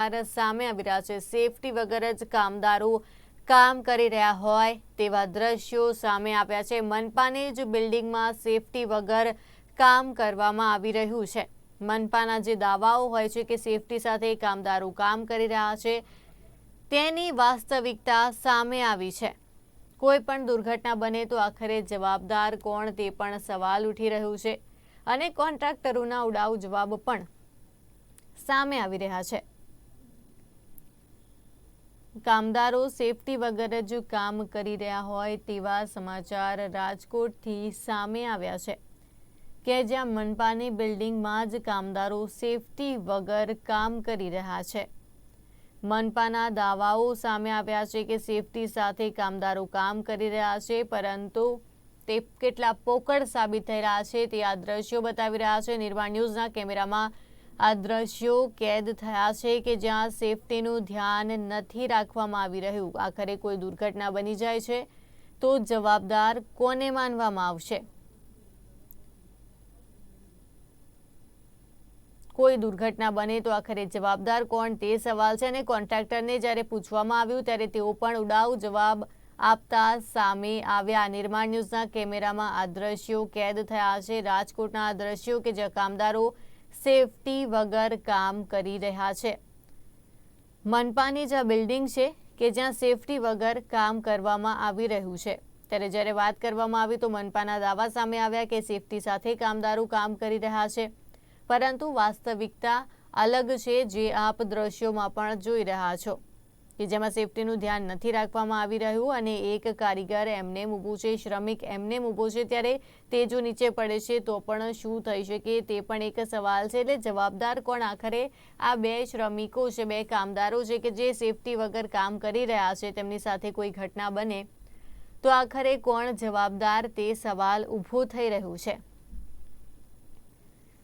સમાચાર સામે આવી રહ્યા છે. સેફટી વગર જ કામદારો કામ કરી રહ્યા હોય તેવા દ્રશ્યો સામે આવ્યા છે. મનપાની જ બિલ્ડિંગમાં સેફટી વગર કામ કરવામાં આવી રહ્યું છે. મનપાના જે દાવાઓ હોય છે કે સેફટી સાથે કામદારો કામ કરી રહ્યા છે, તેની વાસ્તવિકતા સામે આવી છે. કોઈ પણ દુર્ઘટના બને તો આખરે જવાબદાર કોણ તે પણ સવાલ ઉઠી રહ્યું છે અને કોન્ટ્રાક્ટરોના ઉડાઉ જવાબ પણ સામે આવી રહ્યા છે. કામદારો સેફટી વગર જ કામ કરી રહ્યા હોય તેવા સમાચાર રાજકોટથી સામે આવ્યા છે કે જ્યાં મનપાની બિલ્ડિંગમાં જ કામદારો સેફટી વગર કામ કરી રહ્યા છે. મનપાના દાવાઓ સામે આવ્યા છે કે સેફટી સાથે કામદારો કામ કરી રહ્યા છે, પરંતુ તે કેટલા પોકળ સાબિત થઈ રહ્યા છે તે આ દ્રશ્યો બતાવી રહ્યા છે. નિર્માણ ન્યૂઝના કેમેરામાં આ દ્રશ્યો કેદ થયા છે કે જ્યાં સેફટીનું ધ્યાન નથી રાખવામાં આવી રહ્યું. આખરે કોઈ દુર્ઘટના બની જાય છે તો જવાબદાર કોને માનવામાં આવશે? કોઈ દુર્ઘટના બને તો આખરે જવાબદાર કોણ તે સવાલ છે અને કોન્ટ્રાક્ટરને જ્યારે પૂછવામાં આવ્યું ત્યારે તેઓ પણ ઉડાવ જવાબ આપતા સામે આવ્યા. નિર્માણ ન્યૂઝના કેમેરામાં આ દ્રશ્યો કેદ થયા છે. રાજકોટના આ દ્રશ્યો કે જ્યાં કામદારો સેફટી વગર કામ કરી રહ્યા છે. મનપાની જ બિલ્ડિંગ છે કે જ્યાં સેફટી વગર કામ કરવામાં આવી રહ્યું છે. ત્યારે જ્યારે વાત કરવામાં આવી તો મનપાના દાવા સામે આવ્યા કે સેફટી સાથે કામદારો કામ કરી રહ્યા છે. પરંતુ વાસ્તવિકતા અલગ છે જે આપ દ્રશ્યોમાં પણ જોઈ રહ્યા છો. કે જેમાં સેફટીનું ધ્યાન નથી રાખવામાં આવી રહ્યું અને એક કારીગર એમને ઊભો છે, શ્રમિક એમને ઊભો છે, ત્યારે તે જો નીચે પડે છે, તો પણ શું થઈ શકે તે પણ એક સવાલ છે, એટલે જવાબદાર કોણ આખરે? આ બે શ્રમિકો છે, બે કામદારો છે કે જે સેફટી વગર કામ કરી રહ્યા છે, તેમની સાથે કોઈ ઘટના બને? તો આખરે કોણ જવાબદાર તે સવાલ ઊભો થઈ રહ્યું છે?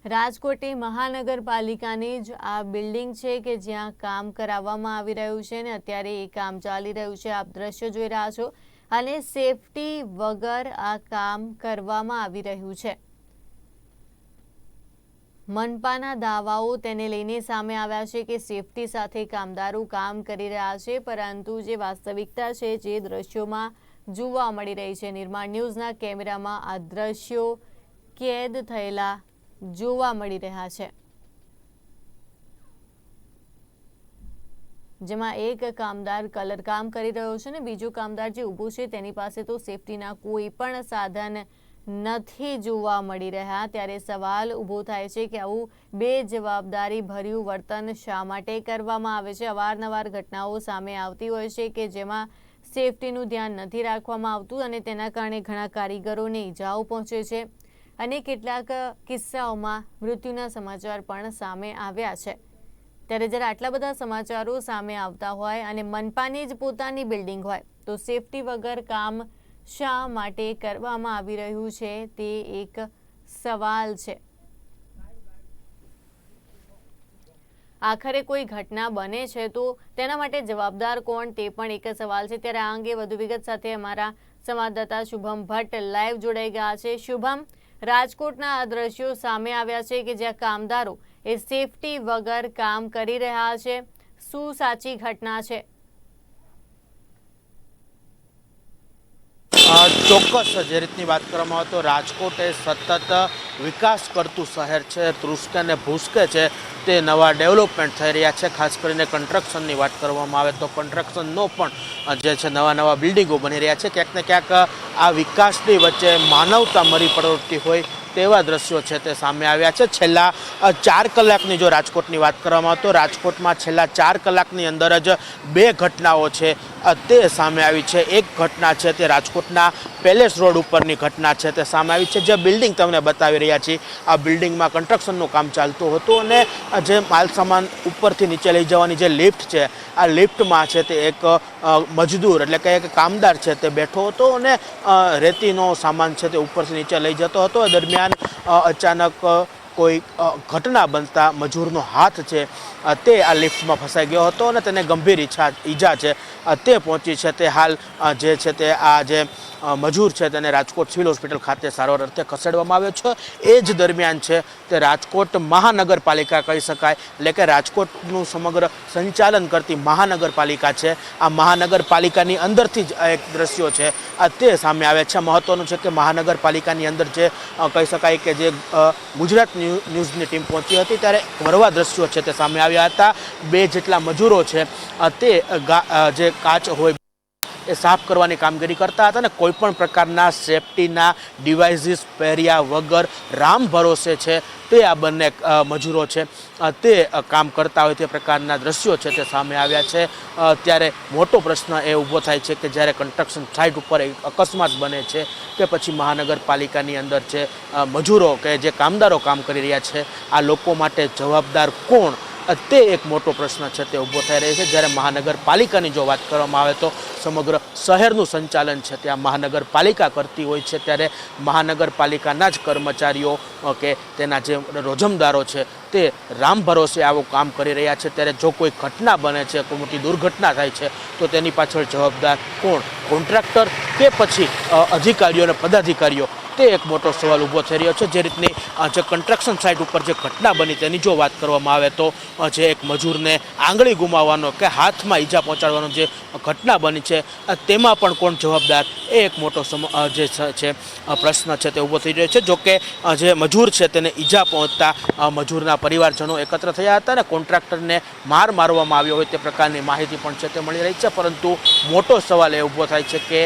રાજકોટની મહાનગરપાલિકાની જ આ બિલ્ડિંગ છે કે જ્યાં કામ કરાવવામાં આવી રહ્યું છે ને અત્યારે એ કામ ચાલી રહ્યું છે. આપ દ્રશ્ય જોઈ રહ્યા છો. અને સેફટી વગર આ કામ કરવામાં આવી રહ્યું છે. મનપાના દાવાઓ તેને લઈને સામે આવ્યા છે કે સેફટી સાથે કામદારો કામ કરી રહ્યા છે, પરંતુ જે વાસ્તવિકતા છે જે દ્રશ્યોમાં જોવા મળી રહી છે. નિર્માણ ન્યૂઝના કેમેરામાં આ દ્રશ્યો કેદ થયેલા જોવા મળી રહ્યા છે. જેમાં એક કામદાર કલર કામ કરી રહ્યો છે ને બીજો કામદાર જે ઊભો છે તેની પાસે તો સેફટીના કોઈ પણ સાધન નથી જોવા મળી રહ્યા. ત્યારે સવાલ ઊભો થાય છે કે આવું બે જવાબદારી ભર્યું વર્તન શા માટે કરવામાં આવે છે? અવારનવાર ઘટનાઓ સામે આવતી હોય છે કે જેમાં સેફટીનું ધ્યાન નથી રાખવામાં આવતું અને તેના કારણે ઘણા કારીગરોને ઈજાઓ પહોંચે છે. અને કેટલાક કિસ્સાઓમાં મૃત્યુના સમાચાર પણ સામે આવ્યા છે. ત્યારે જ્યારે આટલા બધા સમાચારો સામે આવતા હોય અને મનપાની જ પોતાની બિલ્ડિંગ હોય, તો સેફટી વગર કામ શા માટે કરવામાં આવી રહ્યું છે તે એક સવાલ છે. આખરે કોઈ ઘટના બને છે તો તેના માટે જવાબદાર કોણ તે પણ એક સવાલ છે. ત્યારે આ અંગે વધુ વિગત સાથે અમારા સંવાદદાતા શુભમ ભટ્ટ લાઈવ જોડાઈ ગયા છે. શુભમ રાજકોટના આ દ્રશ્યો સામે આવ્યા છે કે જ્યાં કામદારો એ સેફટી વગર કામ કરી રહ્યા છે. શું સાચી ઘટના છે? ચોક્કસ જે રીતની વાત કરવામાં આવે તો રાજકોટ એ સતત વિકાસ કરતું શહેર છે તૃષ્કે અને ભૂસકે છે, તે નવા ડેવલપમેન્ટ થઈ રહ્યા છે. ખાસ કરીને કન્સ્ટ્રક્શનની વાત કરવામાં આવે તો કન્સ્ટ્રક્શનનો પણ જે છે નવા નવા બિલ્ડિંગો બની રહ્યા છે. ક્યાંક ને ક્યાંક આ વિકાસની વચ્ચે માનવતા મરી પડતી હોય તેવા દ્રશ્યો છે તે સામે આવ્યા છે. છેલ્લા ચાર કલાકની જો રાજકોટની વાત કરવામાં આવે તો રાજકોટમાં છેલ્લા ચાર કલાકની અંદર જ બે ઘટનાઓ છે. તે સામે આવી છે. એક ઘટના છે તે રાજકોટના પેલેસ રોડ ઉપરની ઘટના છે તે સામે આવી છે. જે બિલ્ડિંગ તમને બતાવી રહ્યા છીએ. આ બિલ્ડિંગમાં કન્સ્ટ્રક્શનનું કામ ચાલતું હતું અને જે માલ સામાન ઉપરથી નીચે લઈ જવાની જે લિફ્ટ છે, આ લિફ્ટમાં છે તે એક મજદૂર એટલે કે એક કામદાર છે તે બેઠો હતો અને રેતીનો સામાન છે તે ઉપરથી નીચે લઈ જતો હતો. દરમિયાન અચાનક કોઈ ઘટના બનતા મજૂરનો હાથ છે તે આ લિફ્ટમાં ફસાઈ ગયો હતો અને તેને ગંભીર ઈચ્છા ઈજા છે તે પહોંચી છે તે હાલ જે છે તે આ જે મજૂર છે તેને રાજકોટ સિવિલ હોસ્પિટલ ખાતે સારવાર અર્થે ખસેડવામાં આવ્યો છે. એ જ દરમિયાન છે તે રાજકોટ મહાનગરપાલિકા કહી શકાય એટલે કે રાજકોટનું સમગ્ર સંચાલન કરતી મહાનગરપાલિકા છે. આ મહાનગરપાલિકાની અંદરથી જ એક દ્રશ્યો છે. તે સામે આવે છે. મહત્વનું છે કે મહાનગરપાલિકાની અંદર જે કહી શકાય કે જે અ, ગુજરાત ન્યૂ- ન્યૂઝની ટીમ પહોંચી હતી ત્યારે વરવા દ્રશ્યો છે તે સામે આવ્યા હતા. બે જેટલા મજૂરો છે. તે જે કાચ હોય એ સાફ કરવાની કામગીરી કરતા હતા અને કોઈપણ પ્રકારના સેફટીના ડિવાઇસીસ પહેર્યા વગર રામ ભરોસે છે તે આ બંને મજૂરો છે. તે કામ કરતા હોય તે પ્રકારના દ્રશ્યો છે તે સામે આવ્યા છે. ત્યારે મોટો પ્રશ્ન એ ઊભો થાય છે કે જ્યારે કન્સ્ટ્રક્શન સાઇટ ઉપર એક અકસ્માત બને છે કે પછી મહાનગરપાલિકાની અંદર છે મજૂરો કે જે કામદારો કામ કરી રહ્યા છે, આ લોકો માટે જવાબદાર કોણ? તે એક મોટો પ્રશ્ન છે તે ઊભો થઈ રહ્યો છે. જ્યારે મહાનગરપાલિકાની જો વાત કરવામાં આવે તો સમગ્ર શહેરનું સંચાલન છે. ત્યાં મહાનગરપાલિકા કરતી હોય છે. ત્યારે મહાનગરપાલિકાના જ કર્મચારીઓ કે તેના જે રોજમદારો છે, તે રામ ભરોસે આવું કામ કરી રહ્યા છે. ત્યારે જો કોઈ ઘટના બને છે, કોઈ મોટી દુર્ઘટના થાય છે, તો તેની પાછળ જવાબદાર કોણ? કોન્ટ્રાક્ટર કે પછી અધિકારીઓ અને પદાધિકારીઓ? તે એક મોટો સવાલ ઊભો થઈ રહ્યો છે, જે રીતની જે કન્સ્ટ્રક્શન સાઇટ ઉપર જે ઘટના બની તેની જો વાત કરવામાં આવે તો જે એક મજૂરને આંગળી ગુમાવવાનો કે હાથમાં ઈજા પહોંચાડવાનો જે ઘટના બની છે તેમાં પણ કોણ જવાબદાર? એ એક મોટો જે છે પ્રશ્ન છે તે ઊભો થઈ રહ્યો છે. જોકે જે મજૂર છે તેને ઈજા પહોંચતા મજૂરના પરિવારજનો એકત્ર થયા હતા અને કોન્ટ્રાક્ટરને માર મારવામાં આવ્યો હોય તે પ્રકારની માહિતી પણ છે તે મળી રહી છે. પરંતુ મોટો સવાલ એ ઊભો થાય છે કે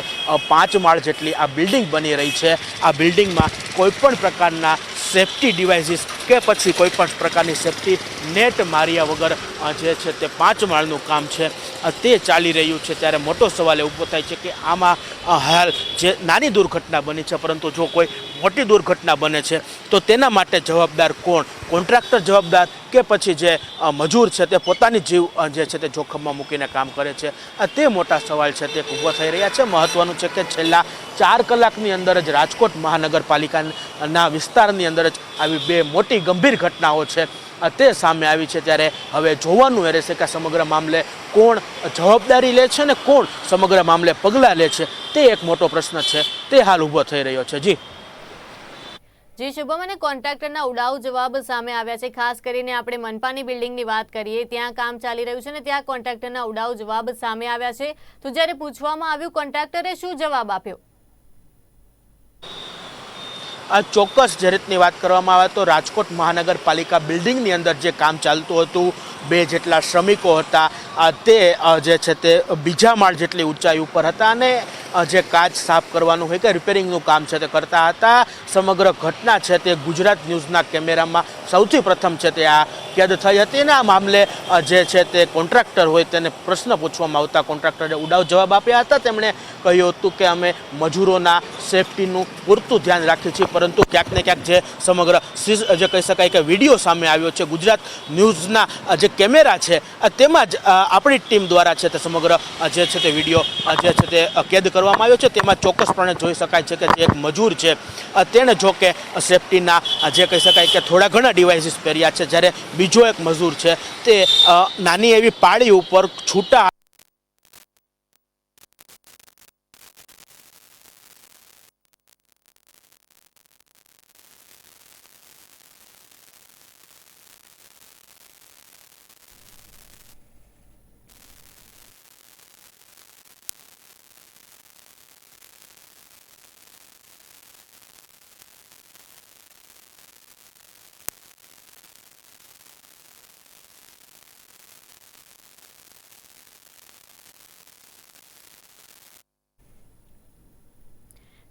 પાંચ માળ જેટલી આ બિલ્ડિંગ બની રહી છે, આ બિલ્ડિંગમાં કોઈપણ પ્રકારના સેફટી ડિવાઇસીસ કે પછી કોઈપણ પ્રકારની સેફટી નેટ માર્યા વગર જે છે તે પાંચ માળનું કામ છે. તે ચાલી રહ્યું છે. ત્યારે મોટો સવાલ એ ઊભો થાય છે કે આમાં હાલ જે નાની દુર્ઘટના બની છે, પરંતુ જો કોઈ મોટી દુર્ઘટના બને છે, તો તેના માટે જવાબદાર કોણ? કોન્ટ્રાક્ટર જવાબદાર કે પછી જે મજૂર છે તે પોતાની જીવ જે છે તે જોખમમાં મૂકીને કામ કરે છે. તે મોટા સવાલ છે તે ઊભો થઈ રહ્યા છે. મહત્વનું છે કે છેલ્લા ચાર કલાકની અંદર જ રાજકોટ મહાનગરપાલિકાના વિસ્તારની અંદર જ આવી બે મોટી ગંભીર ઘટનાઓ છે. તે સામે આવી છે ત્યારે હવે જોવાનું એ રહેશે કે સમગ્ર મામલે કોણ જવાબદારી લે છે અને કોણ સમગ્ર મામલે પગલાં લે છે તે એક મોટો પ્રશ્ન છે. તે હાલ ઊભો થઈ રહ્યો છે. જી. જી, શુભમ. અને કોન્ટ્રાક્ટરના ઉડાઉ જવાબ સામે આવ્યા છે. ખાસ કરીને આપણે મનપાની બિલ્ડિંગની વાત કરીએ, ત્યાં કામ ચાલી રહ્યું છે ને ત્યાં કોન્ટ્રાક્ટરના ઉડાઉ જવાબ સામે આવ્યા છે. તો જ્યારે પૂછવામાં આવ્યું, કોન્ટ્રાક્ટરે શું જવાબ આપ્યો? ચોક્કસ જે રીતની વાત કરવામાં આવે તો રાજકોટ મહાનગરપાલિકા બિલ્ડિંગની અંદર જે કામ ચાલતું હતું, બે જેટલા શ્રમિકો હતા, આ તે જે છે તે બીજા માળ જેટલી ઊંચાઈ ઉપર હતા અને જે કાચ સાફ કરવાનું હોય કે રિપેરિંગનું કામ છે તે કરતા હતા. સમગ્ર ઘટના છે તે ગુજરાત ન્યૂઝના કેમેરામાં સૌથી પ્રથમ છે તે આ કેદ થઈ હતી અને આ મામલે જે છે તે કોન્ટ્રાક્ટર હોય તેને પ્રશ્ન પૂછવામાં આવતા કોન્ટ્રાક્ટરે ઉડાવ જવાબ આપ્યા હતા. તેમણે કહ્યું હતું કે અમે મજૂરોના સેફટીનું પૂરતું ધ્યાન રાખીએ છીએ પરંતુ ક્યાંક ને ક્યાંક જે સમગ્ર જે કહી શકાય કે વીડિયો સામે આવ્યો છે, ગુજરાત ન્યૂઝના જે કેમેરા છે તેમાં જ આપણી ટીમ દ્વારા છે તે સમગ્ર જે છે તે વીડિયો જે છે તે કેદ કરવામાં આવ્યો છે. તેમાં ચોક્કસપણે જોઈ શકાય છે કે જે એક મજૂર છે. તેણે જો કે સેફટીના જે કહી શકાય કે થોડા ઘણા ડિવાઇસીસ પહેર્યા છે. જ્યારે બીજો એક મજૂર છે, તે નાની એવી પાળી ઉપર છૂટા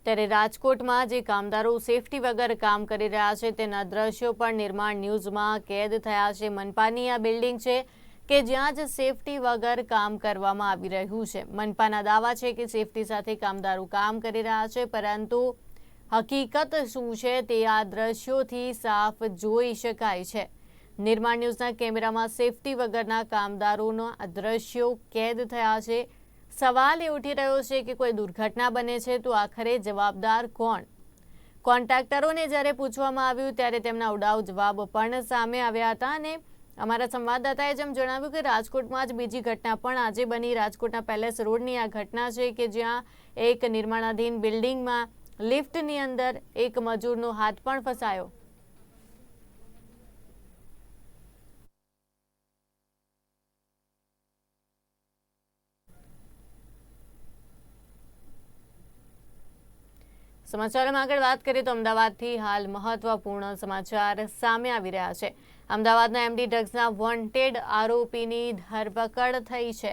ત્યારે રાજકોટમાં જે કામદારો સેફટી વગર કામ કરી રહ્યા છે, તેના દ્રશ્યો પણ નિર્માણ ન્યૂઝમાં કેદ થયા છે. મનપાની આ બિલ્ડિંગ છે કે જ્યાં જ સેફટી વગર કામ કરવામાં આવી રહ્યું છે. મનપાના દાવા છે કે સેફટી સાથે કામદારો કામ કરી રહ્યા છે, પરંતુ હકીકત શું છે તે આ દ્રશ્યોથી સાફ જોઈ શકાય છે. નિર્માણ ન્યૂઝના કેમેરામાં સેફટી વગરના કામદારોના દ્રશ્યો કેદ થયા છે. સવાલ એ ઉઠી રહ્યો છે કે કોઈ દુર્ઘટના બને છે તો આખરે જવાબદાર કોણ? કોન્ટ્રાક્ટરોને જ્યારે પૂછવામાં આવ્યું ત્યારે તેમના ઉડાવ જવાબ પણ સામે આવ્યા હતા અને અમારા સંવાદદાતાએ જેમ જણાવ્યું કે રાજકોટમાં જ બીજી ઘટના પણ આજે બની. રાજકોટના પેલેસ રોડની આ ઘટના છે કે જ્યાં એક નિર્માણાધીન બિલ્ડિંગમાં લિફ્ટની અંદર એક મજૂરનો હાથ પણ ફસાયો. સમાચારમાં આગળ વાત કરીએ તો અમદાવાદથી હાલ મહત્વપૂર્ણ સમાચાર સામે આવી રહ્યા છે. અમદાવાદના એમડી ડ્રગ્સના વોન્ટેડ આરોપીની ધરપકડ થઈ છે.